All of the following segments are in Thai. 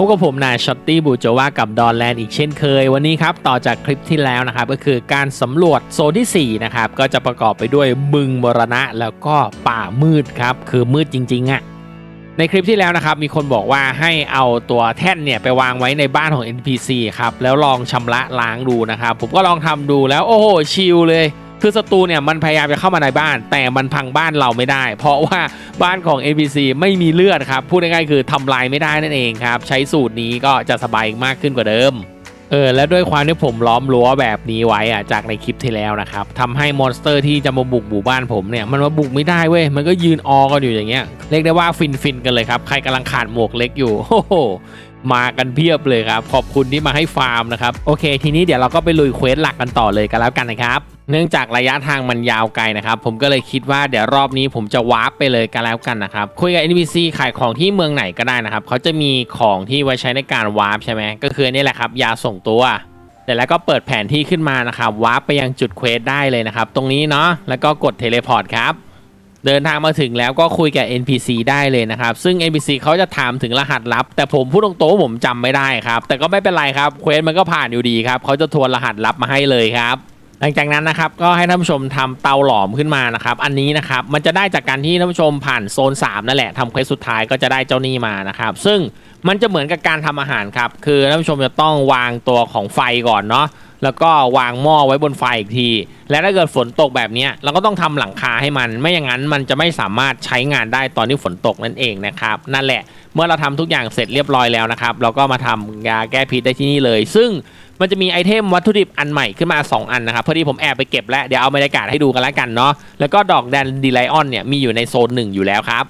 พบกับผมนายช็อตตี้บูโจวากับดอนแลนด์อีกเช่นเคย วันนี้ครับ ต่อจากคลิปที่แล้วนะครับ ก็คือการสำรวจโซนที่ 4 นะครับ ก็จะประกอบไปด้วยบึงมรณะแล้วก็ป่ามืดครับ คือมืดจริง ๆอะ่ะในคลิปที่แล้วนะครับ มีคนบอกว่าให้เอาตัวแท่นเนี่ย ไปวางไว้ในบ้านของ NPC ครับ แล้วลองชำระล้างดูนะครับ ผมก็ลองทำดูแล้วโอ้โหชิลเลย คือศัตรูเนี่ยมันพยายามจะเข้ามาในบ้าน แต่มันพังบ้านเราไม่ได้ เพราะว่าบ้านของ NPC ไม่มีเลือดครับพูดง่ายๆคือทำลายไม่ได้นั่นเองครับใช้สูตรนี้ก็จะสบายมากขึ้นกว่าเดิมเออและด้วยความที่ผมล้อมรั้วแบบนี้ไว้อะจากในคลิปที่แล้วนะครับทำให้มอนสเตอร์ที่จะมาบุกหมู่บ้านผมเนี่ยมันมาบุกไม่ได้เว้ยมันก็ยืนออกันอยู่อย่างเงี้ยเรียกได้ว่าฟินฟินๆกันเลยครับใครกำลังขาดหมวกเล็กอยู่โอ้โห มากันเพียบเลยครับ ขอบคุณที่มาให้ฟาร์มนะครับ โอเค ทีนี้เดี๋ยวเราก็ไปลุยเควสหลักกันต่อเลยกันแล้วกันนะครับเนื่องจากระยะทางมันยาวไกลนะครับ ผมก็เลยคิดว่าเดี๋ยวรอบนี้ผมจะวาร์ปไปเลยกันแล้วกันนะครับ คุยกับ NPC ขายของที่เมืองไหนก็ได้นะครับ เขาจะมีของที่ไว้ใช้ในการวาร์ปใช่ไหมก็คือนนี่แหละครับ ยาส่งตัวแต่แล้วก็เปิดแผนที่ขึ้นมานะครับวาร์ปไปยังจุดเควสได้เลยนะครับ ตรงนี้เนาะแล้วก็กดเทเลพอร์ตครับ เดินทางมาถึงแล้วก็คุยกับ NPC ได้เลยนะครับ ซึ่ง NPC เขาจะถามถึงรหัสลับ แต่ผมพูดตรงๆว่าผมจำไม่ได้ครับ แต่ก็ไม่เป็นไรครับเควสมันก็ผ่านอยู่ดีครับเขาจะทวนรหัสลับมาให้เลยครับหลังจากนั้นนะครับก็ให้ท่านผู้ชมทำเตาหลอมขึ้นมานะครับ อันนี้นะครับมันจะได้จากการที่ท่านผู้ชมผ่านโซน 3 นั่นแหละทำเควสสุดท้ายก็จะได้เจ้านี่มานะครับ ซึ่งมันจะเหมือนกับการทำอาหารครับ คือท่านผู้ชมจะต้องวางตัวของไฟก่อนเนาะ แล้วก็วางหม้อไว้บนไฟอีกที และถ้าเกิดฝนตกแบบนี้เราก็ต้องทำหลังคาให้มัน ไม่อย่างนั้นมันจะไม่สามารถใช้งานได้ตอนที่ฝนตกนั่นเองนะครับ นั่นแหละ เมื่อเราทำทุกอย่างเสร็จเรียบร้อยแล้วนะครับ เราก็มาทำยาแก้พิษได้ที่นี่เลย ซึ่งมันจะมีไอเทมวัตถุดิบอันใหม่ขึ้นมา 2 อันนะครับพอดีผมแอบไปเก็บแล้วเดี๋ยวเอาบรรยากาศให้ดูกันแล้วกันเนาะแล้วก็ดอกแดนดีไลออนเนี่ยมีอยู่ในโซนหนึ่งอยู่แล้วครับ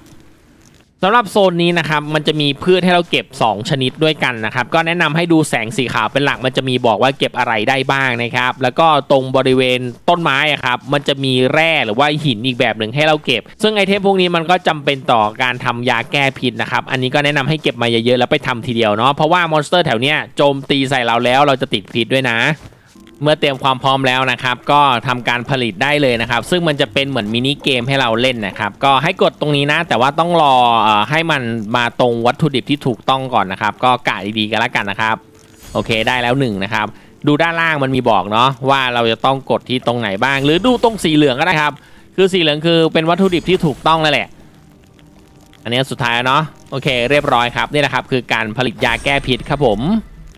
สำหรับโซนนี้นะครับมันจะมีพืชให้เราเก็บ 2 ชนิดด้วยกันนะครับก็แนะนำให้ดูแสงสีขาวเป็นหลักมันจะมีบอกว่าเก็บอะไรได้บ้างนะครับแล้วก็ตรงบริเวณต้นไม้ครับมันจะมีแร่หรือว่าหินอีกแบบหนึ่งให้เราเก็บ ซึ่งไอเทมพวกนี้มันก็จำเป็นต่อการทำยาแก้พิษนะครับอันนี้ก็แนะนำให้เก็บมาเยอะๆแล้วไปทำทีเดียวเนาะเพราะว่ามอนสเตอร์แถวเนี้ยโจมตีใส่เราแล้วเราจะติดพิษด้วยนะ เมื่อเตรียมความพร้อมแล้วนะครับ ก็ทำการผลิตได้เลยนะครับ ซึ่งมันจะเป็นเหมือนมินิเกมให้เราเล่นนะครับ ก็ให้กดตรงนี้นะ แต่ว่าต้องรอให้มันมาตรงวัตถุดิบที่ถูกต้องก่อนนะครับ ก็กะดีๆกันแล้วกันนะครับ โอเคได้แล้วหนึ่งนะครับ ดูด้านล่างมันมีบอกเนาะว่าเราจะต้องกดที่ตรงไหนบ้าง หรือดูตรงสีเหลืองก็ได้ครับ คือสีเหลืองคือเป็นวัตถุดิบที่ถูกต้องนั่นแหละ อันนี้สุดท้ายเนาะ โอเค เรียบร้อยครับ นี่แหละครับ คือการผลิตยาแก้พิษครับผม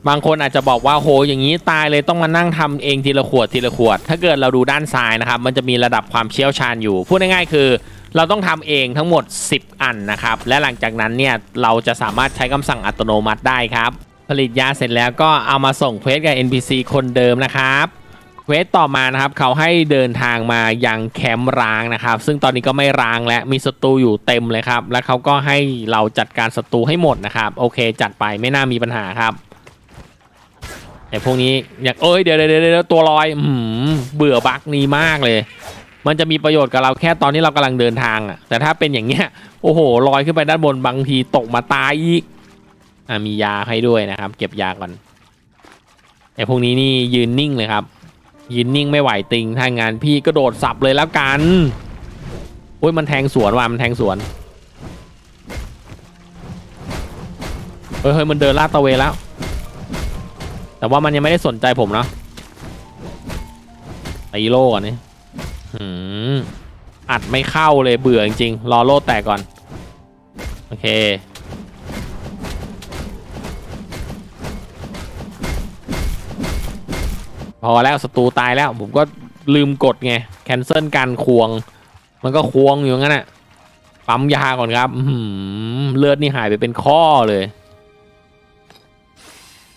บางคนอาจจะบอกว่าโหอย่างนี้ตายเลยต้องมานั่งทำเองทีละขวดทีละขวด ถ้าเกิดเราดูด้านซ้ายนะครับ มันจะมีระดับความเชี่ยวชาญอยู่ พูดง่ายๆคือ เราต้องทำเองทั้งหมด 10 อันนะครับ และหลังจากนั้นเนี่ยเราจะสามารถใช้คำสั่งอัตโนมัติได้ครับ ผลิตยาเสร็จแล้วก็เอามาส่งเควสกับ NPC คนเดิมนะครับเควสต่อมานะครับเขาให้เดินทางมายังแคมป์ร้างนะครับ ซึ่งตอนนี้ก็ไม่ร้างและมีศัตรูอยู่เต็มเลยครับ และเขาก็ให้เราจัดการศัตรูให้หมดนะครับ โอเค จัดไปไม่น่ามีปัญหาครับ ไอ้พวกนี้อยากเอ้ยเดี๋ยวเดี๋ยวเดี๋ยวตัวลอยอืมเบื่อบั๊กนี้มากเลย มันจะมีประโยชน์กับเราแค่ตอนที่เรากำลังเดินทางอะแต่ถ้าเป็นอย่างเงี้ยโอ้โหลอยขึ้นไปด้านบนบางทีตกมาตายอีกอะมียาให้ด้วยนะครับ เก็บยาก่อนไอ้พวกนี้นี่ยืนนิ่งเลยครับ ยืนนิ่งไม่ไหวติงถ้างานพี่กระโดดสับเลยแล้วกันโอ้ยมันแทงสวนว่ะมันแทงสวนเฮ้ยเฮ้ยมันเดินลาดตะเวนแล้ว แต่ว่ามันยังไม่ได้สนใจผมเนาะตีโล่ก่อนนี่หืมอัดไม่เข้าเลยเบื่อจริงๆรอโล่แตกก่อน โอเค พอแล้วศัตรูตายแล้ว ผมก็ลืมกดไง แคนเซิลการควง มันก็ควงอยู่งั้นน่ะปั๊มยาก่อนครับเลือดนี่หายไปเป็นข้อเลย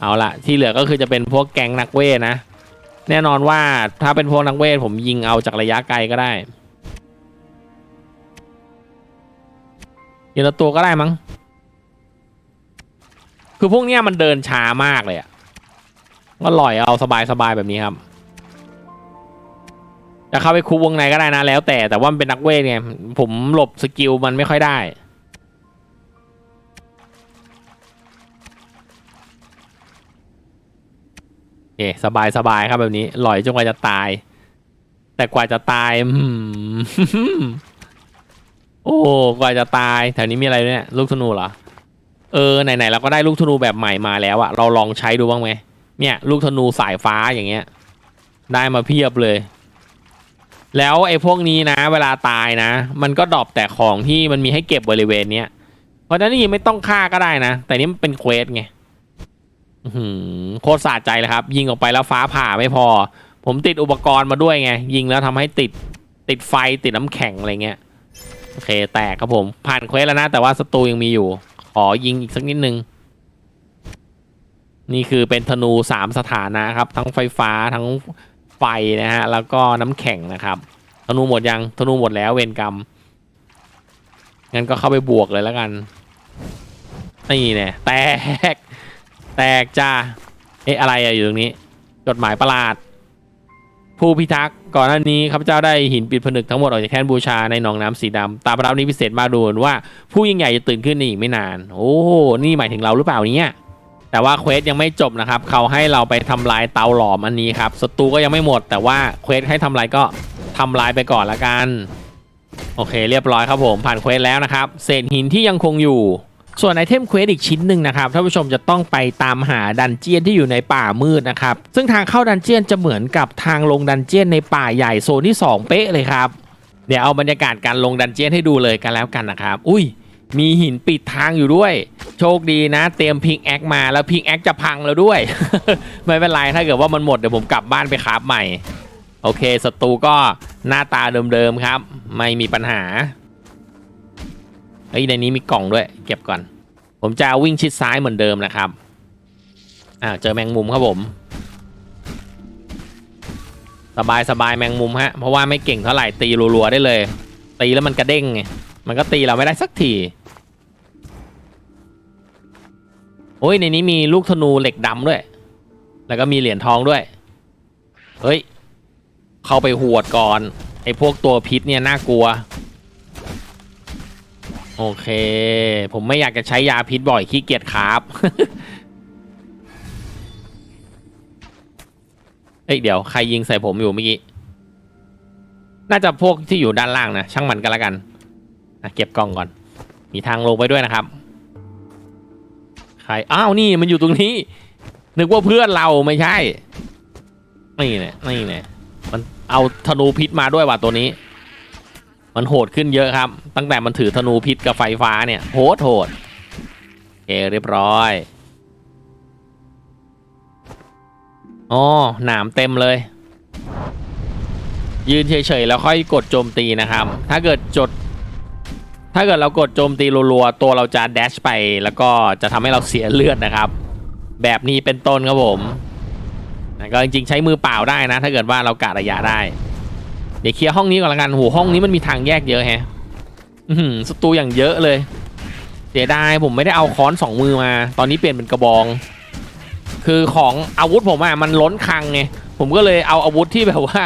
เอาละที่เหลือก็คือจะเป็นพวกแก๊งนักเวทนะ แน่นอนว่าถ้าเป็นพวกนักเวทผมยิงเอาจากระยะไกลก็ได้ยิงละตัวก็ได้มั้ง คือพวกเนี้ยมันเดินช้ามากเลยอะก็ลอยเอาสบายๆแบบนี้ครับจะเข้าไปคุกวงในก็ได้นะแล้วแต่แต่ว่ามันเป็นนักเวทไงผมหลบสกิลมันไม่ค่อยได้ โอเคสบายสบายครับแบบนี้ลอยจนกว่าจะตาย แต่กว่าจะตายอืมโอ้กว่าจะตาย แถวนี้มีอะไรเนี่ยลูกธนูเหรอ เออไหนๆเราก็ได้ลูกธนูแบบใหม่มาแล้วอะเราลองใช้ดูบ้างไหมเนี่ย ลูกธนูสายฟ้าอย่างเงี้ย ได้มาเพียบเลย แล้วไอ้พวกนี้นะ เวลาตายนะ มันก็ดรอปแต่ของที่มันมีให้เก็บบริเวณเนี้ยเพราะฉะนั้นนี่ไม่ต้องฆ่าก็ได้นะ แต่นี่มันเป็นเควสไง โคตรสะใจเลยครับ ยิงออกไปแล้วฟ้าผ่าไม่พอ ผมติดอุปกรณ์มาด้วยไง ยิงแล้วทำให้ติดติดไฟติดน้ำแข็งอะไรเงี้ย โอเค แตกครับผม ผ่านเควสแล้วนะ แต่ว่าศัตรูยังมีอยู่ ขอยิงอีกสักนิดนึง นี่คือเป็นธนูสามสถานะครับ ทั้งไฟฟ้าทั้งไฟนะฮะ แล้วก็น้ำแข็งนะครับ ธนูหมดยัง ธนูหมดแล้วเวรกรรม งั้นก็เข้าไปบวกเลยแล้วกัน นี่เนี่ยแตก แตกจ้าเอ๊ะอะไรอะอยู่ตรงนี้ จดหมายประหลาด ผู้พิทักษ์ก่อนหน้านี้ข้าพเจ้าได้หินปิดผนึกทั้งหมดออกจากแท่นบูชาในหนองน้ำสีดำตามประรับนี้พิเศษมาดูว่า ผู้ยิ่งใหญ่จะตื่นขึ้นในอีกไม่นาน โอ้โหนี่หมายถึงเราหรือเปล่าเนี่ยแต่ว่าเควสยังไม่จบนะครับ เขาให้เราไปทำลายเตาหลอมอันนี้ครับศัตรูก็ยังไม่หมด แต่ว่าเควสให้ทำลายก็ทำลายไปก่อนละกัน โอเค เรียบร้อยครับผมผ่านเควสแล้วนะครับ เศษหินที่ยังคงอยู่ ส่วนไอเทมเควสอีกชิ้นหนึ่งนะครับท่านผู้ชมจะต้องไปตามหาดันเจียนที่อยู่ในป่ามืดนะครับ ซึ่งทางเข้าดันเจียนจะเหมือนกับทางลงดันเจียนในป่าใหญ่โซนที่ 2 เป๊ะเลยครับ เดี๋ยวเอาบรรยากาศการลงดันเจียนให้ดูเลยกันแล้วกันนะครับ อุ้ย มีหินปิดทางอยู่ด้วย โชคดีนะ เตรียมพิงแอคมาแล้วพิงแอคจะพังแล้วด้วย ไม่เป็นไรถ้าเกิดว่ามันหมดเดี๋ยวผมกลับบ้านไปคราฟใหม่ โอเคศัตรูก็หน้าตาเดิมๆครับ ไม่มีปัญหา เฮ้ยในนี้มีกล่องด้วย เก็บก่อน ผมจะวิ่งชิดซ้ายเหมือนเดิมนะครับอ่าเจอแมงมุมครับผม สบายสบายแมงมุมฮะ เพราะว่าไม่เก่งเท่าไหร่ตีรัวๆได้เลย ตีแล้วมันกระเด้งไงมันก็ตีเราไม่ได้สักทีโอ้ยในนี้มีลูกธนูเหล็กดำด้วย แล้วก็มีเหรียญทองด้วย เฮ้ย เข้าไปหวดก่อนไอ้พวกตัวพิษเนี่ยน่ากลัว โอเค ผมไม่อยากจะใช้ยาพิษบ่อยขี้เกียจครับเอ้ยเดี๋ยวใครยิงใส่ผมอยู่เมื่อกี้ น่าจะพวกที่อยู่ด้านล่างนะช่างมันกันละกันอะเก็บกล่องก่อน มีทางลงไปด้วยนะครับ ใคร อ้าว นี่มันอยู่ตรงนี้ นึกว่าเพื่อนเราไม่ใช่ นี่เนี่ยนี่เนี่ยมันเอาธนูพิษมาด้วยว่ะตัวนี้ มันโหดขึ้นเยอะครับ ตั้งแต่มันถือธนูพิษกับไฟฟ้าเนี่ยโหดโหดโอเคเรียบร้อยอ๋อหนามเต็มเลย ยืนเฉยๆแล้วค่อยกดโจมตีนะครับ ถ้าเกิดจด ถ้าเกิดเรากดโจมตีรัวๆตัวเราจะแดชไป แล้วก็จะทำให้เราเสียเลือดนะครับ แบบนี้เป็นต้นครับผมก็จริงๆใช้มือเปล่าได้นะ ถ้าเกิดว่าเรากะระยะได้ เดี๋ยวเคลียร์ห้องนี้ก่อนละกันโหห้องนี้มันมีทางแยกเยอะแฮะอือหือสตูอย่างเยอะเลยเสียดายผมไม่ได้เอาค้อนสองมือมา ตอนนี้เปลี่ยนเป็นกระบอง คือของอาวุธผมอะมันล้นคลังไงผมก็เลยเอาอาวุธที่แบบว่า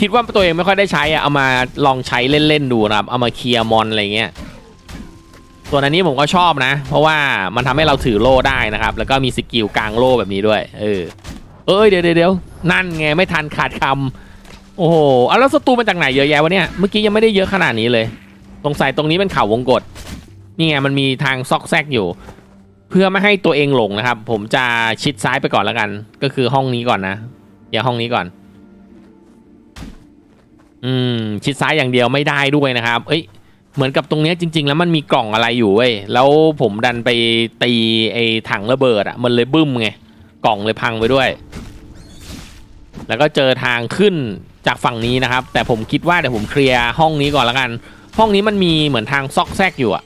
คิดว่าตัวเองไม่ค่อยได้ใช้อะเอามาลองใช้เล่นๆดูนะครับ เอามาเคลียร์มอนอะไรเงี้ยส่วนอันนี้ผมก็ชอบนะ เพราะว่ามันทำให้เราถือโล่ได้นะครับ แล้วก็มีสกิลกลางโล่แบบนี้ด้วย เออ เอ้ยเดี๋ยวเดี๋ยวเดี๋ยวนั่นไงไม่ทันขาดคำ โอ้โหเอาแล้วศัตรูมาจากไหนเยอะแยะวะเนี่ย เมื่อกี้ยังไม่ได้เยอะขนาดนี้เลยสงสัยตรงนี้เป็นเขาวงกฏนี่ไงมันมีทางซอกแซกอยู่ เพื่อไม่ให้ตัวเองหลงนะครับ ผมจะชิดซ้ายไปก่อนแล้วกัน ก็คือห้องนี้ก่อนนะอย่าห้องนี้ก่อน อืม ชิดซ้ายอย่างเดียวไม่ได้ด้วยนะครับ เอ้ย เหมือนกับตรงนี้จริง ๆ แล้วมันมีกล่องอะไรอยู่เว้ย แล้วผมดันไปตีไอ้ถังระเบิดอะมันเลยบึ้มไง กล่องเลยพังไปด้วย แล้วก็เจอทางขึ้น จากฝั่งนี้นะครับ แต่ผมคิดว่าเดี๋ยวผมเคลียร์ห้องนี้ก่อนล้วกัน ห้องนี้มันมีเหมือนทางซอกแซกอยู่อะ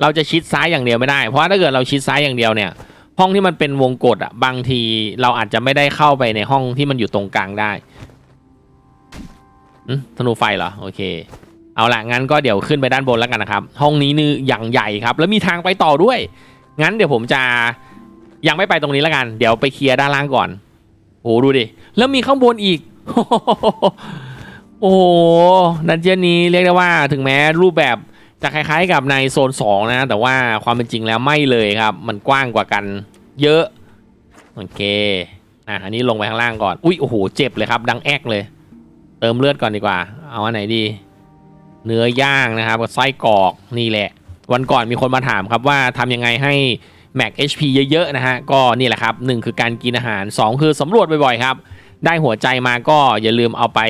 เราจะชิดซ้ายอย่างเดียวไม่ได้ เพราะถ้าเกิดเราชิดซ้ายอย่างเดียวเนี่ย ห้องที่มันเป็นวงกดอะบางทีเราอาจจะไม่ได้เข้าไปในห้องที่มันอยู่ตรงกลางได้อืมธนูไฟเหรอโอเค เอาละงั้นก็เดี๋ยวขึ้นไปด้านบนแล้วกันนะครับ ห้องนี้นี่อย่างใหญ่ครับ แล้วมีทางไปต่อด้วย งั้นเดี๋ยวผมจะยังไม่ไปตรงนี้แล้วกัน เดี๋ยวไปเคลียร์ด้านล่างก่อนโอ้โหดูดิแล้วมีข้างบนอีก โอ้โหดันเจียนนี้เรียกได้ว่าถึงแม้รูปแบบจะคล้ายๆกับในโซน 2 นะ แต่ว่าความเป็นจริงแล้วไม่เลยครับ มันกว้างกว่ากันเยอะ โอเค อะ อันนี้ลงไปข้างล่างก่อน อุ้ยโอ้โห เจ็บเลยครับ ดังแอกเลย เติมเลือดก่อนดีกว่า เอาอันไหนดี เนื้อย่างนะครับกับไส้กรอกนี่แหละ วันก่อนมีคนมาถามครับว่าทำยังไงให้ Mac HP เยอะๆนะฮะ ก็นี่แหละครับหนึ่งคือการกินอาหาร 2 คือสำรวจบ่อยๆครับ ได้หัวใจมาก็อย่าลืมเอาไป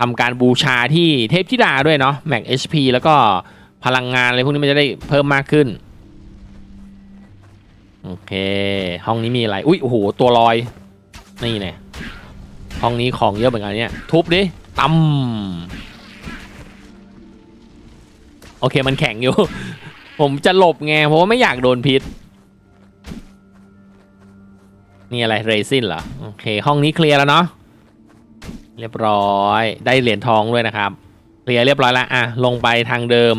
ทำการบูชาที่เทพธิดาด้วยเนาะ Mac HP แล้วก็พลังงานอะไรพวกนี้มันจะได้เพิ่มมากขึ้น โอเค ห้องนี้มีอะไร อุ้ยโอ้โหตัวลอย นี่เนี่ยห้องนี้ของเยอะเหมือนกันเนี่ย ทุบดิตั้มโอเคมันแข็งอยู่ ผมจะหลบไงเพราะว่าไม่อยากโดนพิษ นี่อะไรเรซินเหรอ โอเค ห้องนี้เคลียร์แล้วเนาะเรียบร้อยได้เหรียญทองด้วยนะครับเคลียร์เรียบร้อยแล้วอะลงไปทางเดิม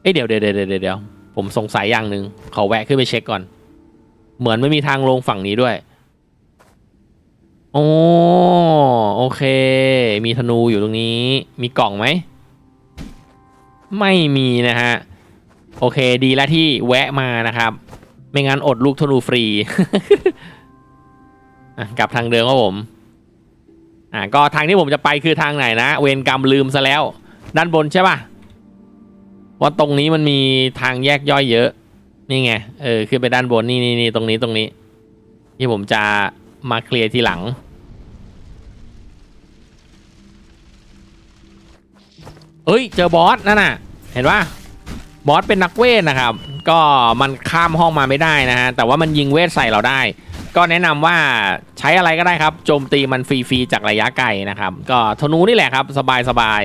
เอ้ยเดี๋ยวเดี๋ยวเดี๋ยวเดี๋ยวผมสงสัยอย่างหนึ่งขอแวะขึ้นไปเช็คก่อน เหมือนไม่มีทางลงฝั่งนี้ด้วยโอ้โอเค มีธนูอยู่ตรงนี้ มีกล่องไหม ไม่มีนะฮะ โอเคดีแล้วที่แวะมานะครับ ไม่งั้นอดลูกธนูฟรี กลับทางเดิมครับผม อะก็ทางที่ผมจะไปคือทางไหนนะ เวรกรรมลืมซะแล้ว ด้านบนใช่ป่ะว่าตรงนี้มันมีทางแยกย่อยเยอะ นี่ไง เออขึ้นไปด้านบนนี่นี่นี่ตรงนี้ตรงนี้ ที่ผมจะมาเคลียร์ทีหลัง เอ้ย เจอบอสนั่นน่ะ เห็นปะ บอสเป็นนักเวทนะครับ ก็มันข้ามห้องมาไม่ได้นะฮะแต่ว่ามันยิงเวทใส่เราได้ ก็แนะนำว่าใช้อะไรก็ได้ครับ โจมตีมันฟรีๆจากระยะไกลนะครับ ก็ธนูนี่แหละครับ สบาย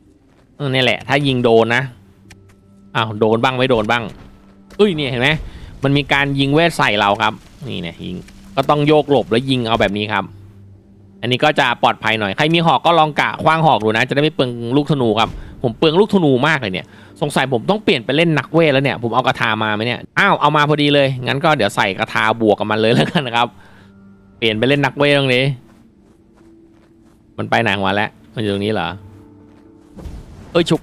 ๆเออนี่แหละ ถ้ายิงโดนนะอ้าวโดนบ้างไม่โดนบ้างเอ้ยเนี่ยเห็นไหมมันมีการยิงเวทใส่เราครับ นี่เนี่ยยิงก็ต้องโยกหลบแล้วยิงเอาแบบนี้ครับ อันนี้ก็จะปลอดภัยหน่อยใครมีหอกก็ลองกะคว้างหอกดูนะ จะได้ไม่เปลืองลูกธนูครับ ผมเปลืองลูกธนูมากเลยเนี่ย สงสัยผมต้องเปลี่ยนไปเล่นนักเวทแล้วเนี่ย ผมเอากระทามาไหมเนี่ย อ้าว เอามาพอดีเลย งั้นก็เดี๋ยวใส่กระทาบวกกับมันเลยแล้วกันนะครับ เปลี่ยนไปเล่นนักเวทตรงนี้ มันไปไหนของมันแล้ว มันอยู่ตรงนี้เหรอ เอ้ยชุบ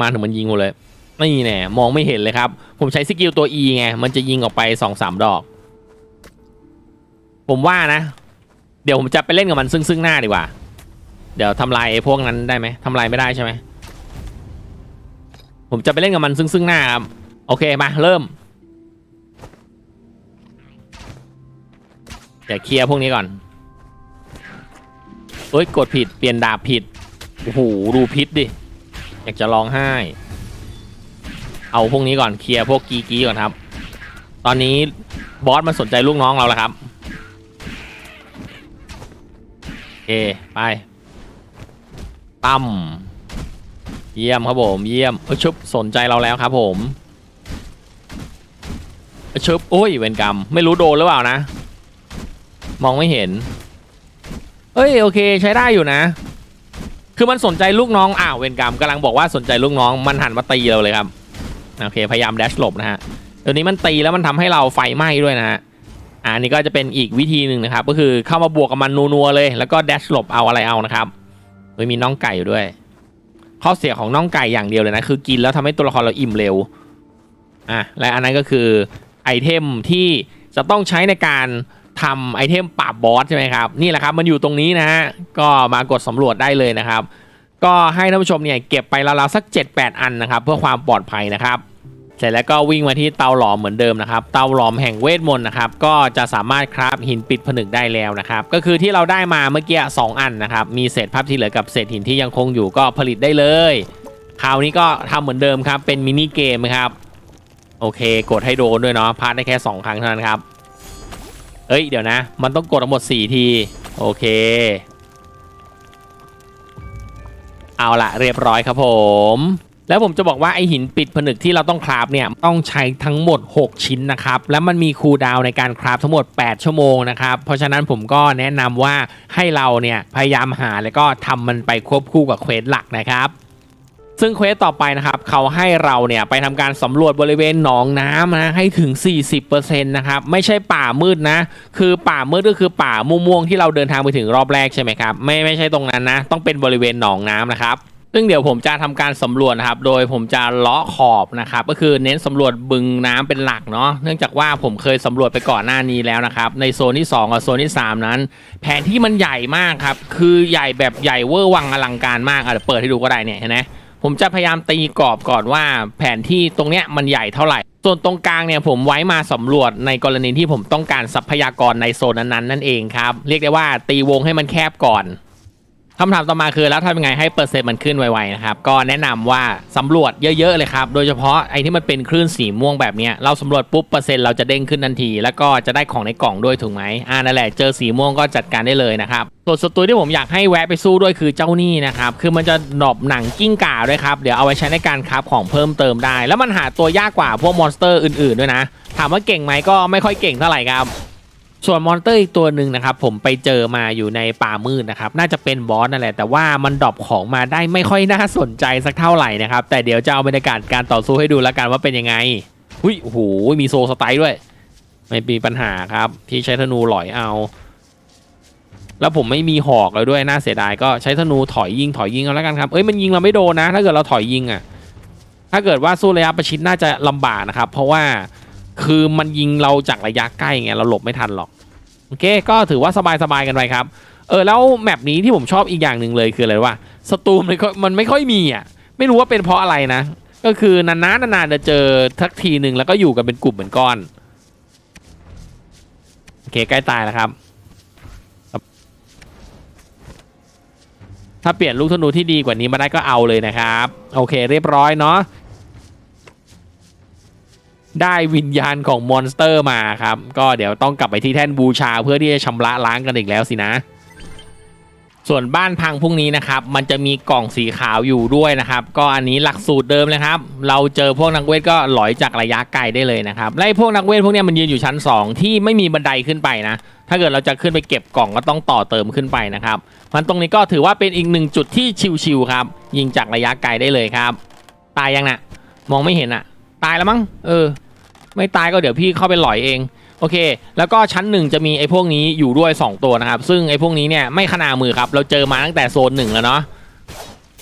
มาถึงมันยิงหมดเลยนี่แน่มองไม่เห็นเลยครับ ผมใช้สกิลตัว E ไง มันจะยิงออกไปสองสามดอก ผมว่านะ เดี๋ยวผมจะไปเล่นกับมันซึ่งซึ่งหน้าดีกว่า เดี๋ยวทำลายไอ้พวกนั้นได้ไหมทำลายไม่ได้ใช่ไหม ผมจะไปเล่นกับมันซึ่งซึ่งหน้าครับโอเคมาเริ่มเดี๋ยวเคลียร์พวกนี้ก่อนเฮ้ยกดผิดเปลี่ยนดาบผิดโอ้โหดูพิษดิอยากจะร้องไห้ เอาพวกนี้ก่อนเคลียร์พวกกีกีก่อนครับ ตอนนี้บอสมันสนใจลูกน้องเราแล้วครับโอเคไปตั้ม เยี่ยมครับผมเยี่ยมเอ้ชุบสนใจเราแล้วครับผมเอ้ชุบโอ้ยเวรกรรมไม่รู้โดนหรือเปล่านะ มองไม่เห็น เอ้ยโอเคใช้ได้อยู่นะ คือมันสนใจลูกน้องอ้าวเวรกรรมกำลังบอกว่าสนใจลูกน้องมันหันมาตีเราเลยครับโอเคพยายามแดชหลบนะฮะเดี๋ยวนี้มันตีแล้วมันทำให้เราไฟไหม้ด้วยนะฮะอ่านี่ก็จะเป็นอีกวิธีหนึ่งนะครับ ก็คือเข้ามาบวกกับมันนัวๆเลย แล้วก็แดชหลบเอาอะไรเอานะครับเฮ้ยมีน่องไก่อยู่ด้วย ข้อเสียของน่องไก่อย่างเดียวเลยนะ คือกินแล้วทำให้ตัวละครเราอิ่มเร็วอะและอันนั้นก็คือไอเทมที่จะต้องใช้ในการทำไอเทมปราบบอสใช่ไหมครับนี่แหละครับมันอยู่ตรงนี้นะฮะก็มากดสำรวจได้เลยนะครับ ก็ให้ท่านผู้ชมเนี่ยเก็บไปราวๆสัก 7-8 อันนะครับ เพื่อความปลอดภัยนะครับ เสร็จแล้วก็วิ่งมาที่เตาหลอมเหมือนเดิมนะครับ เตาหลอมแห่งเวทมนต์นะครับ ก็จะสามารถคราฟหินปิดผนึกได้แล้วนะครับ ก็คือที่เราได้มาเมื่อกี้2อันนะครับ มีเศษภาพที่เหลือกับเศษหินที่ยังคงอยู่ก็ผลิตได้เลย คราวนี้ก็ทำเหมือนเดิมครับ เป็นมินิเกมครับ โอเค กดให้โดนด้วยเนาะ พาร์ทได้แค่ 2 ครั้งเท่านั้นครับ เอ้ย เดี๋ยวนะ มันต้องกดทั้งหมด 4 ที โอเค เอาละเรียบร้อยครับผม แล้วผมจะบอกว่าไอหินปิดผนึกที่เราต้องคราฟเนี่ยต้องใช้ทั้งหมด 6 ชิ้นนะครับแล้วมันมีคูลดาวในการคราฟทั้งหมด 8 ชั่วโมงนะครับเพราะฉะนั้นผมก็แนะนำว่าให้เราเนี่ยพยายามหาแล้วก็ทำมันไปควบคู่กับเควสหลักนะครับซึ่งเควสต่อไปนะครับเขาให้เราเนี่ยไปทำการสำรวจบริเวณหนองน้ำนะให้ถึง 40%นะครับไม่ใช่ป่ามืดนะ คือป่ามืดก็คือป่าม่วงๆที่เราเดินทางไปถึงรอบแรกใช่ไหมครับไม่ไม่ใช่ตรงนั้นนะ ต้องเป็นบริเวณหนองน้ำนะครับ ซึ่งเดี๋ยวผมจะทำการสำรวจนะครับ โดยผมจะเลาะขอบนะครับ ก็คือเน้นสำรวจบึงน้ำเป็นหลักเนาะ เนื่องจากว่าผมเคยสำรวจไปก่อนหน้านี้แล้วนะครับ ในโซนที่ 2 กับโซนที่ 3 นั้น แผนที่มันใหญ่มากครับ คือใหญ่แบบใหญ่เวอร์วังอลังการมากอะเดี๋ยวเปิดให้ดูก็ได้เนี่ยเห็นไหมผมจะพยายามตีกรอบก่อนว่าแผนที่ตรงเนี้ยมันใหญ่เท่าไหร่ ส่วนตรงกลางเนี่ยผมไว้มาสำรวจในกรณีที่ผมต้องการทรัพยากรในโซนนั้นๆนั่นเองครับ เรียกได้ว่าตีวงให้มันแคบก่อน คำถามต่อมาคือแล้วทำยังไงให้เปอร์เซ็นต์มันขึ้นไวๆนะครับก็แนะนำว่าสำรวจเยอะๆเลยครับโดยเฉพาะไอ้ที่มันเป็นคลื่นสีม่วงแบบนี้เราสำรวจปุ๊บเปอร์เซ็นต์เราจะเด้งขึ้นทันที แล้วก็จะได้ของในกล่องด้วยถูกไหมอ่านั่นแหละเจอสีม่วงก็จัดการได้เลยนะครับส่วนสตูที่ผมอยากให้แวะไปสู้ด้วยคือเจ้านี่นะครับคือมันจะดรอปหนังกิ้งก่าด้วยครับเดี๋ยวเอาไว้ใช้ในการคราฟของเพิ่มเติมได้ แล้วมันหาตัวยากกว่าพวกมอนสเตอร์อื่นๆด้วยนะถามว่าเก่งไหมก็ไม่ค่อยเก่งเท่าไหร่ครับ ส่วนมอนเตอร์อีกตัวหนึ่งนะครับผมไปเจอมาอยู่ในป่ามืดนะครับน่าจะเป็นบอสนั่นแหละแต่ว่ามันดรอปของมาได้ไม่ค่อยน่าสนใจสักเท่าไหร่นะครับแต่เดี๋ยวจะเอาบรรยากาศการต่อสู้ให้ดูแล้วกันว่าเป็นยังไงหุยโอ้โหมีโซสไตล์ด้วย ไม่มีปัญหาครับพี่ใช้ธนูหลอยเอา แล้วผมไม่มีหอกเลยด้วยน่าเสียดายก็ใช้ธนูถอยยิงถอยยิงเอาแล้วกันครับเอ้ยมันยิงเราไม่โดนนะ ถ้าเกิดเราถอยยิงอะถ้าเกิดว่าสู้ระยะประชิดน่าจะลำบากนะครับเพราะว่า คือมันยิงเราจากระยะใกล้ไงเราหลบไม่ทันหรอกโอเคก็ถือว่าสบายๆกันไปครับเออแล้วแมปนี้ที่ผมชอบอีกอย่างหนึ่งเลยคืออะไรว่าสตูมมันก็มันไม่ค่อยมีอะไม่รู้ว่าเป็นเพราะอะไรนะ ก็คือนานๆนานๆจะเจอทักทีหนึ่งแล้วก็อยู่กันเป็นกลุ่มเหมือนก้อนโอเคใกล้ตายแล้วครับถ้าเปลี่ยนลูกธนูที่ดีกว่านี้มาได้ก็เอาเลยนะครับ โอเคเรียบร้อยเนาะ ได้วิญญาณของมอนสเตอร์มาครับ ก็เดี๋ยวต้องกลับไปที่แท่นบูชาเพื่อที่จะชำระล้างกันอีกแล้วสินะ ส่วนบ้านพังพรุ่งนี้นะครับ มันจะมีกล่องสีขาวอยู่ด้วยนะครับ ก็อันนี้หลักสูตรเดิมเลยครับ เราเจอพวกนักเวทก็หลอยจากระยะไกลได้เลยนะครับและไอ้พวกนักเวทพวกนี้มันยืนอยู่ชั้น 2 ที่ไม่มีบันไดขึ้นไปนะ ถ้าเกิดเราจะขึ้นไปเก็บกล่องก็ต้องต่อเติมขึ้นไปนะครับมันตรงนี้ก็ถือว่าเป็นอีกหนึ่งจุดที่ชิวๆครับ ยิงจากระยะไกลได้เลยครับ ตายยังน่ะ มองไม่เห็นอะ ตายแล้วมั้ง เออ ไม่ตายก็เดี๋ยวพี่เข้าไปหลอยเอง โอเค แล้วก็ชั้นหนึ่งจะมีไอ้พวกนี้อยู่ด้วย 2 ตัวนะครับ ซึ่งไอ้พวกนี้เนี่ยไม่ขนามือครับ เราเจอมาตั้งแต่โซนหนึ่งแล้วเนาะ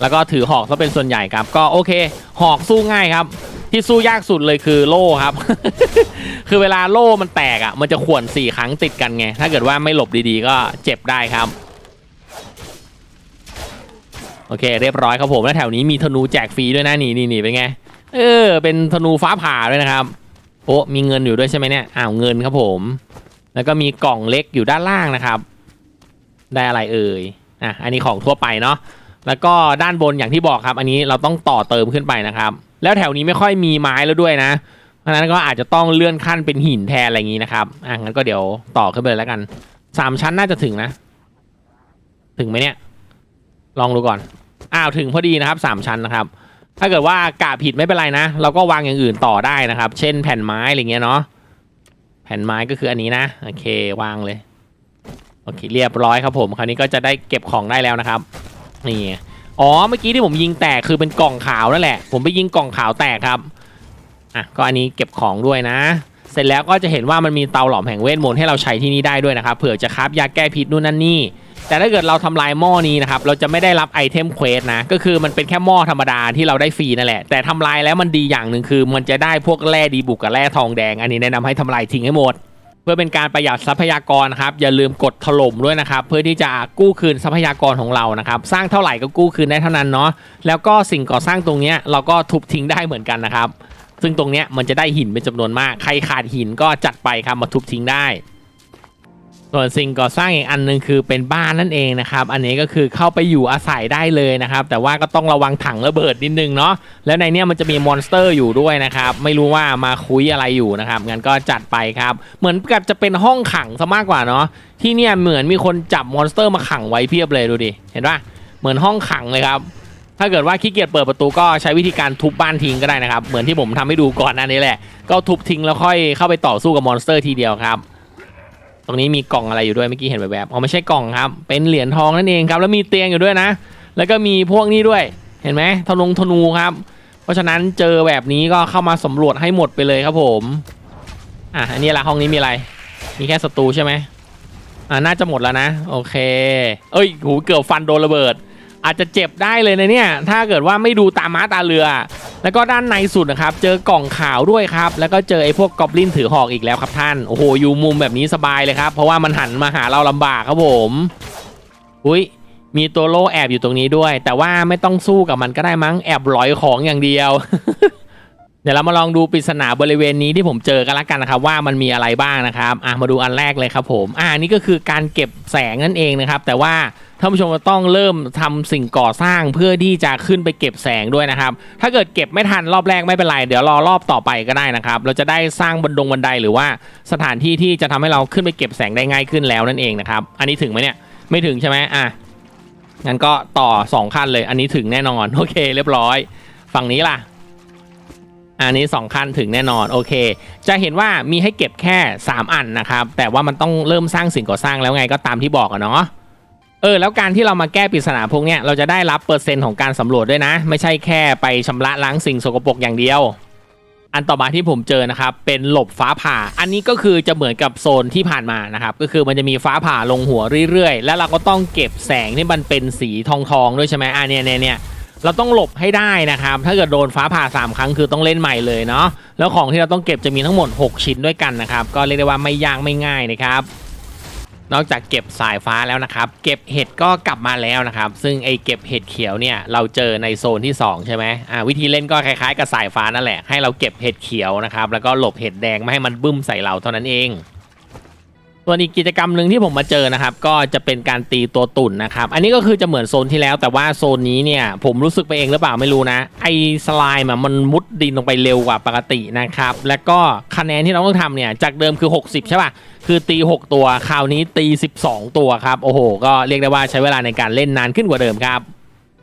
แล้วก็ถือหอกซะเป็นส่วนใหญ่ครับ ก็โอเค หอกสู้ง่ายครับ ที่สู้ยากสุดเลยคือโล่ครับ คือเวลาโล่มันแตกอะ มันจะข่วนสี่ครั้งติดกันไง ถ้าเกิดว่าไม่หลบดีๆ ก็เจ็บได้ครับโอเคเรียบร้อยครับผมแล้วแถวนี้มีธนูแจกฟรีด้วยนะนี่นี่นี่เป็นไง เออ เป็นธนูฟ้าผ่าด้วยนะครับ โอ้มีเงินอยู่ด้วยใช่ไหมเนี่ย อ้าวเงินครับผม แล้วก็มีกล่องเล็กอยู่ด้านล่างนะครับ ได้อะไรเอ่ย อะ อันนี้ของทั่วไปเนาะ แล้วก็ด้านบนอย่างที่บอกครับ อันนี้เราต้องต่อเติมขึ้นไปนะครับ แล้วแถวนี้ไม่ค่อยมีไม้แล้วด้วยนะ เพราะฉะนั้นก็อาจจะต้องเลื่อนขั้นเป็นหินแทนอะไรอย่างนี้นะครับ อะงั้นก็เดี๋ยวต่อขึ้นไปเลยแล้วกัน สามชั้นน่าจะถึงนะ ถึงไหมเนี่ย ลองดูก่อน อ้าวถึงพอดีนะครับสามชั้นนะครับ ถ้าเกิดว่ากะผิดไม่เป็นไรนะ เราก็วางอย่างอื่นต่อได้นะครับ เช่นแผ่นไม้อะไรเงี้ยเนาะแผ่นไม้ก็คืออันนี้นะโอเควางเลยโอเคเรียบร้อยครับผม คราวนี้ก็จะได้เก็บของได้แล้วนะครับนี่อ๋อเมื่อกี้ที่ผมยิงแตกคือเป็นกล่องขาวนั่นแหละ ผมไปยิงกล่องขาวแตกครับอะก็อันนี้เก็บของด้วยนะ เสร็จแล้วก็จะเห็นว่ามันมีเตาหลอมแห่งเวทมนต์ให้เราใช้ที่นี่ได้ด้วยนะครับเผื่อจะคราบยาแก้พิษนู่นนั่นนี่ แต่ถ้าเกิดเราทำลายหม้อนี้นะครับเราจะไม่ได้รับไอเทมเควสนะก็คือมันเป็นแค่หม้อธรรมดาที่เราได้ฟรีนั่นแหละ แต่ทำลายแล้วมันดีอย่างหนึ่งคือ มันจะได้พวกแร่ดีบุกกับแร่ทองแดง อันนี้แนะนำให้ทำลายทิ้งให้หมด เพื่อเป็นการประหยัดทรัพยากรครับอย่าลืมกดถล่มด้วยนะครับเพื่อที่จะกู้คืนทรัพยากรของเรานะครับสร้างเท่าไหร่ก็กู้คืนได้เท่านั้นเนาะแล้วก็สิ่งก่อสร้างตรงนี้เราก็ทุบทิ้งได้เหมือนกันนะครับซึ่งตรงนี้มันจะได้หินเป็นจำนวนมาก ใครขาดหินก็จัดไปครับมาทุบทิ้งได้ ส่วนสิ่งก่อสร้างอีกอันหนึงคือเป็นบ้านนั่นเองนะครับ อันนี้ก็คือเข้าไปอยู่อาศัยได้เลยนะครับ แต่ว่าก็ต้องระวังถังระเบิดนิดนึงเนาะแล้วในเนี้ยมันจะมีมอนสเตอร์อยู่ด้วยนะครับ ไม่รู้ว่ามาคุยอะไรอยู่นะครับงั้นก็จัดไปครับ เหมือนกับจะเป็นห้องขังซะมากกว่าเนาะที่เนี่ยเหมือนมีคนจับมอนสเตอร์มาขังไว้เพียบเลยดูดิเห็นปะเหมือนห้องขังเลยครับ ถ้าเกิดว่าขี้เกียจเปิดประตูก็ใช้วิธีการทุบบ้านทิ้งก็ได้นะครับเหมือนที่ผมทำให้ดูก่อนหน้านี้แหละ ก็ทุบทิ้งแล้วค่อยเข้าไปต่อสู้กับมอนสเตอร์ทีเดียวครับ ตรงนี้มีกล่องอะไรอยู่ด้วยเมื่อกี้เห็นแบบๆอ๋อไม่ใช่กล่องครับ เป็นเหรียญทองนั่นเองครับ แล้วมีเตียงอยู่ด้วยนะ แล้วก็มีพวกนี้ด้วย เห็นไหมธนงธนูครับ เพราะฉะนั้นเจอแบบนี้ก็เข้ามาสำรวจให้หมดไปเลยครับผม อะอันนี้ละห้องนี้มีอะไร มีแค่ศัตรูใช่ไหมอ่าน่าจะหมดแล้วนะ โอเค เอ้ย หูเกือบฟันโดนระเบิด อาจจะเจ็บได้เลยนะเนี่ย ถ้าเกิดว่าไม่ดูตามม้าตาเรือ แล้วก็ด้านในสุดนะครับ เจอกล่องขาวด้วยครับ แล้วก็เจอไอ้พวกกอบลินถือหอกอีกแล้วครับท่าน โอ้โห อยู่มุมแบบนี้สบายเลยครับ เพราะว่ามันหันมาหาเราลำบากครับผม อุ้ยมีตัวโล่แอบอยู่ตรงนี้ด้วย แต่ว่าไม่ต้องสู้กับมันก็ได้มั้ง แอบลอยของอย่างเดียว เดี๋ยวเรามาลองดูปริศนาบริเวณนี้ที่ผมเจอกันละกันนะครับ ว่ามันมีอะไรบ้างนะครับ อะมาดูอันแรกเลยครับผม อ่านี่ก็คือการเก็บแสงนั่นเองนะครับ แต่ว่า ท่านผู้ชมจะต้องเริ่มทำสิ่งก่อสร้างเพื่อที่จะขึ้นไปเก็บแสงด้วยนะครับ ถ้าเกิดเก็บไม่ทันรอบแรกไม่เป็นไร เดี๋ยวรอรอบต่อไปก็ได้นะครับ เราจะได้สร้างบันดงบันไดหรือว่าสถานที่ที่จะทำให้เราขึ้นไปเก็บแสงได้ง่ายขึ้นแล้วนั่นเองนะครับ อันนี้ถึงไหมเนี่ย ไม่ถึงใช่ไหมอะ งั้นก็ต่อสองขั้นเลย อันนี้ถึงแน่นอน โอเค เรียบร้อย ฝั่งนี้ล่ะ อันนี้ 2 ขั้นถึงแน่นอน โอเค จะเห็นว่ามีให้เก็บแค่ 3 อันนะครับ แต่ว่ามันต้องเริ่มสร้างสิ่งก่อสร้างแล้วไงก็ตามที่บอกอะเนาะ เออแล้วการที่เรามาแก้ปริศนาพวกเนี้ยเราจะได้รับเปอร์เซ็นต์ของการสำรวจด้วยนะ ไม่ใช่แค่ไปชำระล้างสิ่งสกปรกอย่างเดียว อันต่อมาที่ผมเจอนะครับเป็นหลบฟ้าผ่า อันนี้ก็คือจะเหมือนกับโซนที่ผ่านมานะครับก็คือมันจะมีฟ้าผ่าลงหัวเรื่อยๆ แล้วเราก็ต้องเก็บแสงที่มันเป็นสีทองทองๆด้วยใช่ไหมอะเนี่ยเนี่ยเนี่ยเราต้องหลบให้ได้นะครับ ถ้าเกิดโดนฟ้าผ่า 3 ครั้งคือต้องเล่นใหม่เลยเนาะแล้วของที่เราต้องเก็บจะมีทั้งหมด 6 ชิ้นด้วยกันนะครับ ก็เรียกได้ว่าไม่ยากไม่ง่ายนะครับ นอกจากเก็บสายฟ้าแล้วนะครับ เก็บเห็ดก็กลับมาแล้วนะครับ ซึ่งไอเก็บเห็ดเขียวเนี่ยเราเจอในโซนที่ 2 ใช่ไหมอ่าวิธีเล่นก็คล้ายๆกับสายฟ้านั่นแหละให้เราเก็บเห็ดเขียวนะครับแล้วก็หลบเห็ดแดงไม่ให้มันบึ้มใส่เราเท่านั้นเอง ส่วนอีกกิจกรรมหนึ่งที่ผมมาเจอนะครับ ก็จะเป็นการตีตัวตุ่นนะครับ อันนี้ก็คือจะเหมือนโซนที่แล้ว แต่ว่าโซนนี้เนี่ยผมรู้สึกไปเองหรือเปล่าไม่รู้นะ ไอ้สไลม์มันมุดดินลงไปเร็วกว่าปกตินะครับ แล้วก็คะแนนที่เราต้องทำเนี่ยจากเดิมคือ 60 ใช่ป่ะ คือตี 6 ตัว คราวนี้ตี 12 ตัวครับ โอ้โห ก็เรียกได้ว่าใช้เวลาในการเล่นนานขึ้นกว่าเดิมครับ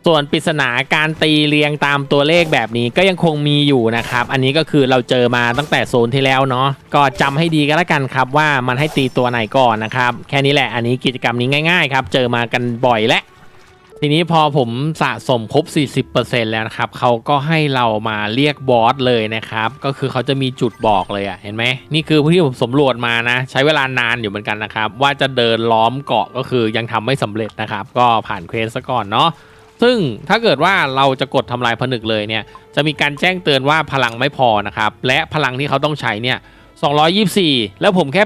ส่วนปริศนาการตีเรียงตามตัวเลขแบบนี้ก็ยังคงมีอยู่นะครับ อันนี้ก็คือเราเจอมาตั้งแต่โซนที่แล้วเนาะก็จำให้ดีก็แล้วกันครับว่ามันให้ตีตัวไหนก่อนนะครับ แค่นี้แหละอันนี้กิจกรรมนี้ง่ายๆครับเจอมากันบ่อยและ ทีนี้พอผมสะสมครบ 40%แล้วนะครับเขาก็ให้เรามาเรียกบอสเลยนะครับ ก็คือเขาจะมีจุดบอกเลยอะเห็นไหมนี่คือที่ผมสำรวจมานะ ใช้เวลานานอยู่เหมือนกันนะครับ ว่าจะเดินล้อมเกาะก็คือยังทำไม่สำเร็จนะครับ ก็ผ่านเควสซะก่อนเนาะ ซึ่งถ้าเกิดว่าเราจะกดทำลายผนึกเลยเนี่ยจะมีการแจ้งเตือนว่าพลังไม่พอนะครับ และพลังที่เขาต้องใช้เนี่ย224 แล้วผมแค่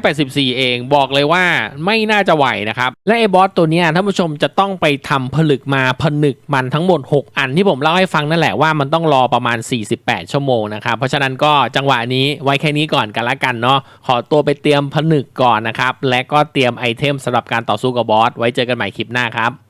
84 เองบอกเลยว่าไม่น่าจะไหวนะครับ และไอ้บอสตัวเนี้ยท่านผู้ชมจะต้องไปทำผลึกมาผนึกมันทั้งหมด 6 อันที่ผมเล่าให้ฟังนั่นแหละว่ามันต้องรอประมาณ 48 ชั่วโมงนะครับ เพราะฉะนั้นก็จังหวะนี้ไว้แค่นี้ก่อนกันละกันเนาะขอตัวไปเตรียมผนึกก่อนนะครับ และก็เตรียมไอเทมสำหรับการต่อสู้กับบอสไว้เจอกันใหม่คลิปหน้าครับ